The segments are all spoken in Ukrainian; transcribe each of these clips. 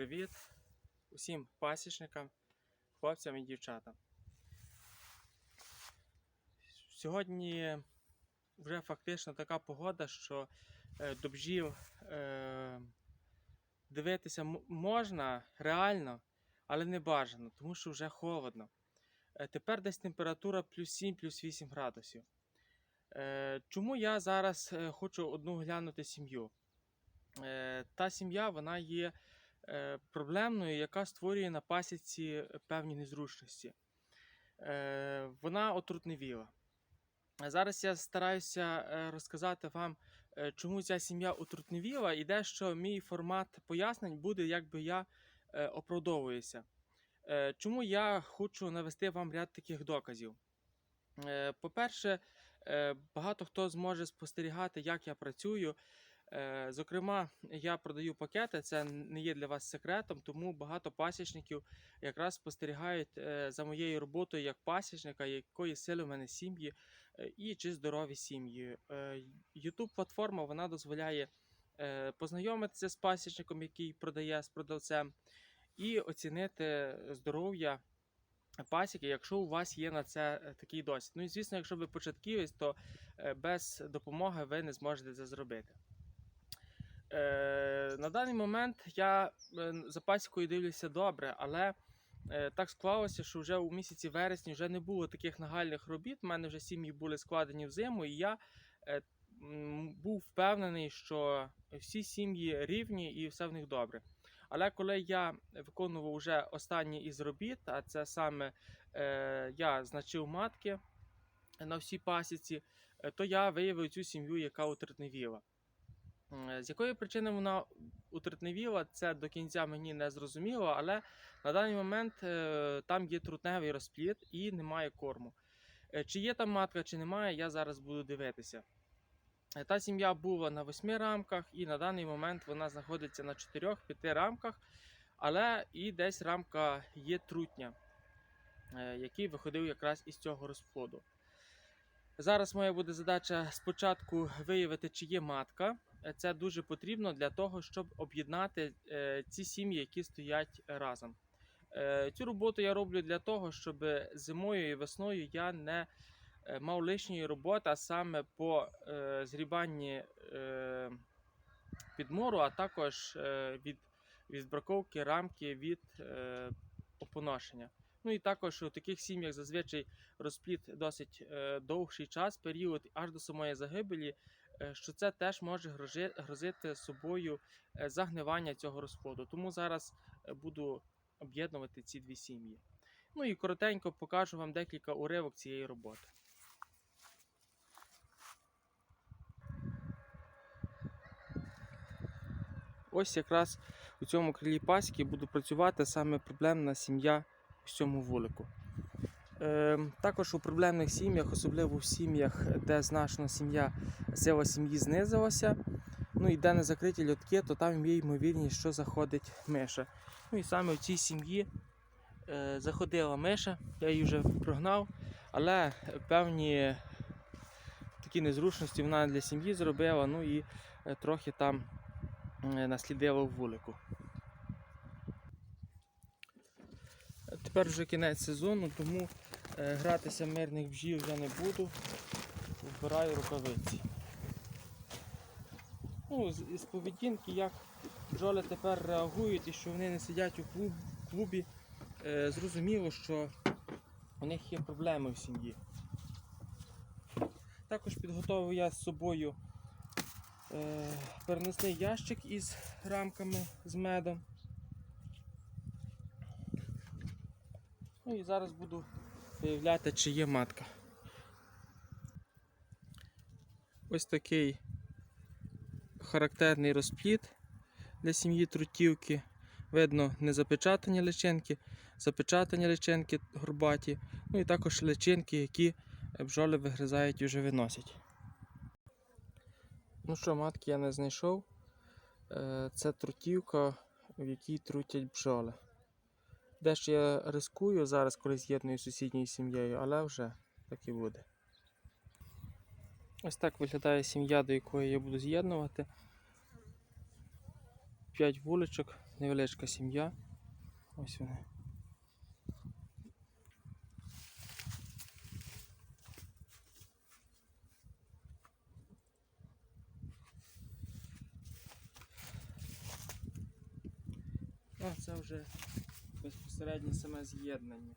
привіт усім пасічникам, хлопцям і дівчатам. Сьогодні вже фактично така погода, що е, до бджіл е, дивитися можна реально, але не бажано, тому що вже холодно. Е, Тепер десь температура плюс 7, плюс 8 градусів. Чому я зараз хочу одну глянути сім'ю? Та сім'я вона є проблемною, яка створює на пасіці певні незручності. Е, Вона отрутневіла. Зараз я стараюся е, розказати вам, е, чому ця сім'я отрутневіла, і дещо мій формат пояснень буде, якби я е, оправдовуюся. Е, Чому я хочу навести вам ряд таких доказів? Е, По-перше, е, багато хто зможе спостерігати, як я працюю. Е, Зокрема, я продаю пакети, це не є для вас секретом, тому багато пасічників якраз спостерігають е, за моєю роботою як пасічника, якої сили в мене сім'ї е, і чи здорові сім'ї. youtube платформа вона дозволяє познайомитися з пасічником, який продає з продавцем, і оцінити здоров'я пасіки, якщо у вас є на це такий досвід. Ну і звісно, якщо ви початківець, то без допомоги ви не зможете це зробити. Е, на даний момент я е, за пасікою дивлюся добре, але е, так склалося, що вже у місяці вересні вже не було таких нагальних робіт. У мене вже сім'ї були складені в зиму, і я е, був впевнений, що всі сім'ї рівні і все в них добре. Але коли я виконував вже останні із робіт, а це саме е, я значив матки на всій пасіці, е, то я виявив цю сім'ю, яка утрутневіла. Е, З якої причини вона утрутневіла, це до кінця мені не зрозуміло, але на даний момент е, там є трутневий розплід і немає корму. Е, Чи є там матка, чи немає, я зараз буду дивитися. Та сім'я була на 8 рамках, і на даний момент вона знаходиться на 4-5 рамках, але і десь рамка є трутня, який виходив якраз із цього розплоду. Зараз моя буде задача спочатку виявити, чи є матка. Е, Це дуже потрібно для того, щоб об'єднати е, ці сім'ї, які стоять разом. Е, Цю роботу я роблю для того, щоб зимою і весною я не мав лишньої роботи, а саме по згрібанні е, підмору, а також від, браковки рамки від опоношення. Ну і також у таких сім'ях зазвичай розплід досить довший час, період аж до самої загибелі, що це теж може грозити собою е, загнивання цього розплоду. Тому зараз е, буду об'єднувати ці дві сім'ї. Ну і коротенько покажу вам декілька уривок цієї роботи. Ось якраз у цьому крилі пасіки буду працювати саме проблемна сім'я в цьому вулику. Е, також у проблемних сім'ях, особливо в сім'ях, де значно сім'я сила сім'ї знизилася, ну і де не закриті льотки, то там є ймовірність, що заходить миша. Ну і саме в цій сім'ї е, заходила миша, я її вже прогнав, але певні такі незручності вона для сім'ї зробила, ну і е, трохи там наслідила в вулику. Тепер вже кінець сезону, тому гратися мирних бджіл вже не буду. Вбираю рукавиці. Ну, з, поведінки, як бджоли тепер реагують і що вони не сидять у клуб, клубі, е, зрозуміло, що у них є проблеми в сім'ї. Також підготовив я з собою е, переносний ящик із рамками з медом. Ну і зараз буду виявляти, чи є матка. Ось такий характерний розплід для сім'ї трутівки. Видно незапечатані личинки, запечатані личинки горбаті, ну і також личинки, які бджоли вигризають і вже виносять. Ну що, матки я не знайшов. Е, Це трутівка, в якій трутять бджоли. Дещо я рискую зараз, коли з'єдную з сусідньою сім'єю, але вже так і буде. Ось так виглядає сім'я, до якої я буду з'єднувати. 5 вуличок, невеличка сім'я. Ось вони. А це вже безпосереднє саме з'єднання.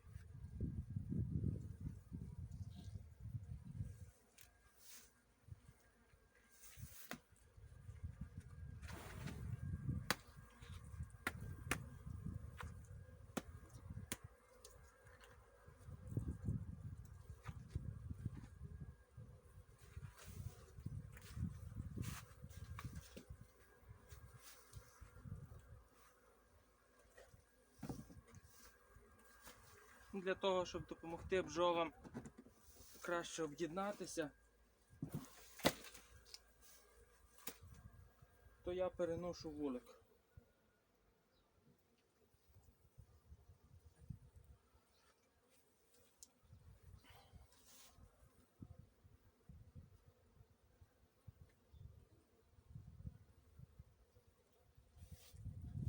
Для того, щоб допомогти бджолам краще об'єднатися, то я переношу вулик.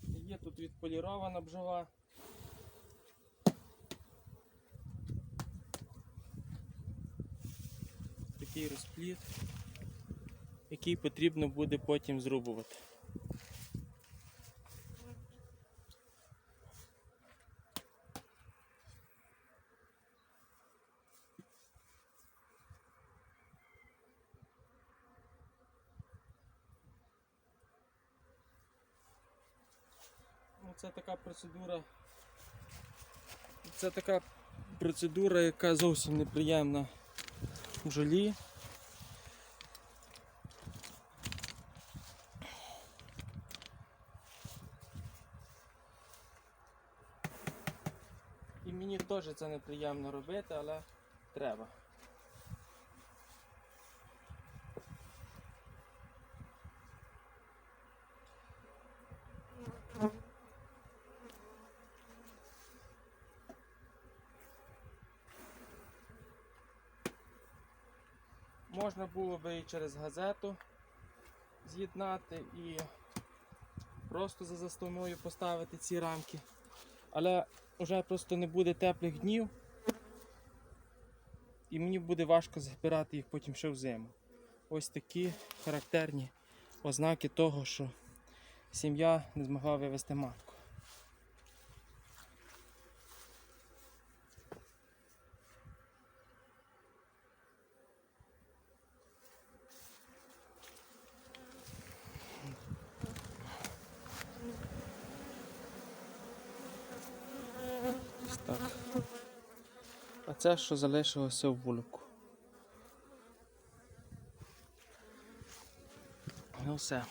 Є тут відполірована бджола. Такий розпліт, який потрібно буде потім зрубувати. Ну, Це така процедура. Це така процедура, яка зовсім неприємна бджолі. І мені теж це неприємно робити, але треба. Можна було би і через газету з'єднати і просто за заставною поставити ці рамки. Але вже просто не буде теплих днів. І мені буде важко збирати їх потім ще взиму. Ось такі характерні ознаки того, що сім'я не змогла вивести матку. Так. А це що залишилося в вулику. Ну все.